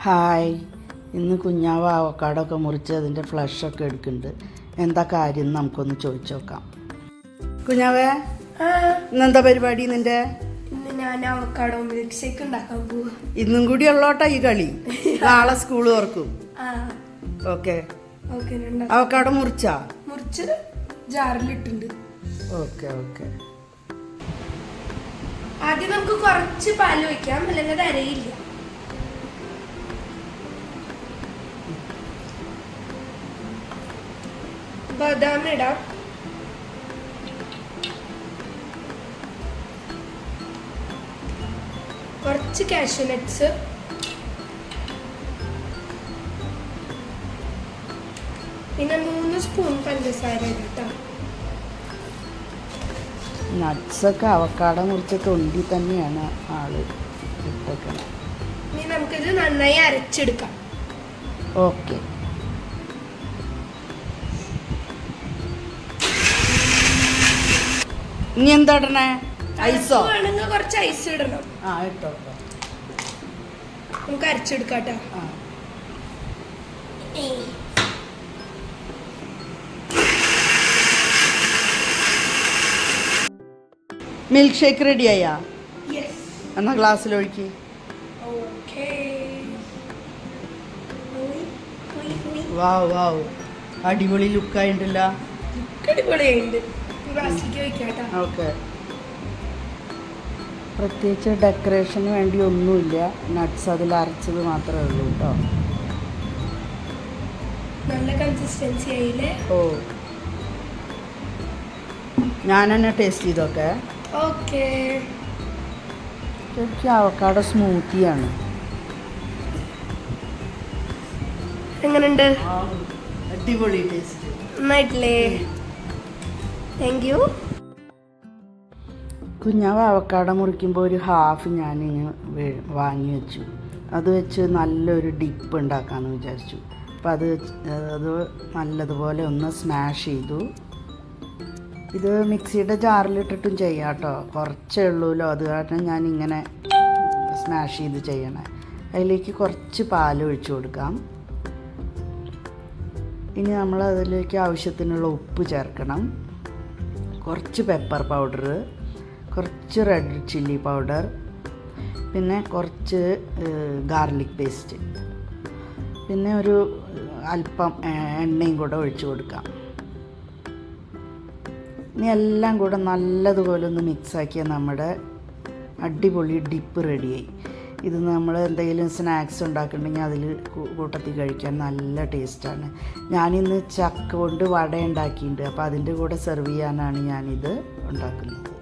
Hi. ഇന്ന് കുഞ്ഞാവ് അവക്കാടൊക്കെ മുറിച്ച് അതിന്റെ ഫ്ലഷൊക്കെ എടുക്കുന്നുണ്ട്. എന്താ കാര്യം എന്ന് നമുക്കൊന്ന് ചോദിച്ചു നോക്കാം. കുഞ്ഞാവേ ഇന്നെന്താ പരിപാടി നിന്റെ ഇന്ന് ഞാൻ അവക്കാടോ മിൽക്ക് ഷേക്ക് ഉണ്ടാക്കാൻ പോവാ. ഇന്നും കൂടി ഉള്ളോട്ടാ ഈ കളി. നാളെ സ്കൂൾ തുറക്കും. ഓക്കെ. അവക്കാടോ മുറിച്ചാ? മുറിച്ച് ജാറിലിട്ടുണ്ട്. Okay okay. ആദ്യം നമുക്ക് കുറച്ച് പാൽ വെക്കാം അല്ലെങ്കിൽ അത് അരയില്ല. ബദാം ഇടാം കുറച്ച് കാഷ്യൂനട്ട്സ് പിന്നെ മൂന്ന് സ്പൂൺ പഞ്ചസാര ഇട്ടാം നട്ട്സൊക്കെ അവക്കാട മുറിച്ച തൊണ്ടി തന്നെയാണ് ആൾ ഇട്ടേക്കണത് ഇനി നമുക്കിത് നന്നായി അരച്ചെടുക്കാം. ഓക്കെ. ഇനി എന്താ ഇടണേ? ഐസോ? കുറച്ച് ഐസ് ഇടണം. ആ ഇട്ടോ. നമുക്ക് അരച്ചെടുക്കാട്ടോ. മിൽക്ക് ഷേക്ക് റെഡി ആയാ? എന്നാ ഗ്ലാസ്സിലൊഴുക്കി. ഓക്കേ വാവ് വാവ് അടിപൊളി ലുക്കായിട്ടില്ല അടിപൊളിയായിട്ടുണ്ട് ഓക്കെ. പ്രത്യേകിച്ച് ഡെക്കറേഷന് വേണ്ടി ഒന്നുമില്ല. നട്ട്സ് അതിൽ അരച്ചത് മാത്രമേ ഉള്ളൂ കേട്ടോ. നല്ല കൺസിസ്റ്റൻസി ആയില്ലേ? ഓ. ഞാൻ തന്നെ ടേസ്റ്റ് ചെയ്തൊക്കെ. ഓക്കേ. ശരിക്കും അവക്കാടോ സ്മൂത്തിയാണ് എങ്ങനെയുണ്ട് അടിപൊളി ടേസ്റ്റ് നന്നായിട്ടില്ലേ? താങ്ക് യു കുഞ്ഞാവ് അവക്കാട മുറിക്കുമ്പോൾ ഒരു ഹാഫ് വേ- വാങ്ങി വെച്ചു. അത് വെച്ച് നല്ലൊരു ഡിപ്പ് ഉണ്ടാക്കാമെന്ന് വിചാരിച്ചു. അപ്പം അത് അത് നല്ലതുപോലെ ഒന്ന് സ്മാഷ് ചെയ്തു. ഇത് മിക്സിയുടെ ജാറിലിട്ടിട്ടും ചെയ്യാം കേട്ടോ കുറച്ചേ ഉള്ളൂല്ലോ അത് കാരണം ഞാൻ ഇങ്ങനെ സ്മാഷ് ചെയ്ത് ചെയ്യണേ. അതിലേക്ക് കുറച്ച് പാൽ ഒഴിച്ചു കൊടുക്കാം. ഇനി നമ്മൾ അതിലേക്ക് ആവശ്യത്തിനുള്ള ഉപ്പ് ചേർക്കണം. കുറച്ച് പെപ്പർ പൗഡർ കുറച്ച് റെഡ് ചില്ലി പൗഡർ പിന്നെ കുറച്ച് ഗാർലിക് പേസ്റ്റ് പിന്നെ ഒരു അല്പം എണ്ണയും കൂടെ ഒഴിച്ചു കൊടുക്കാം. ഇനി എല്ലാം കൂടെ നല്ലതുപോലെ ഒന്ന് മിക്സാക്കിയാൽ നമ്മുടെ അടിപൊളി ഡിപ്പ് റെഡിയായി ഇത് നമ്മൾ എന്തെങ്കിലും സ്നാക്സ് ഉണ്ടാക്കിയിട്ടുണ്ടെങ്കിൽ അതിൽ കൂട്ടത്തിൽ കഴിക്കാൻ നല്ല ടേസ്റ്റാണ്. ഞാനിന്ന് ചക്ക കൊണ്ട് വട ഉണ്ടാക്കിയിട്ടുണ്ട്. അപ്പോൾ അതിന്റെ കൂടെ സെർവ് ചെയ്യാനാണ് ഞാനിത് ഉണ്ടാക്കുന്നത്.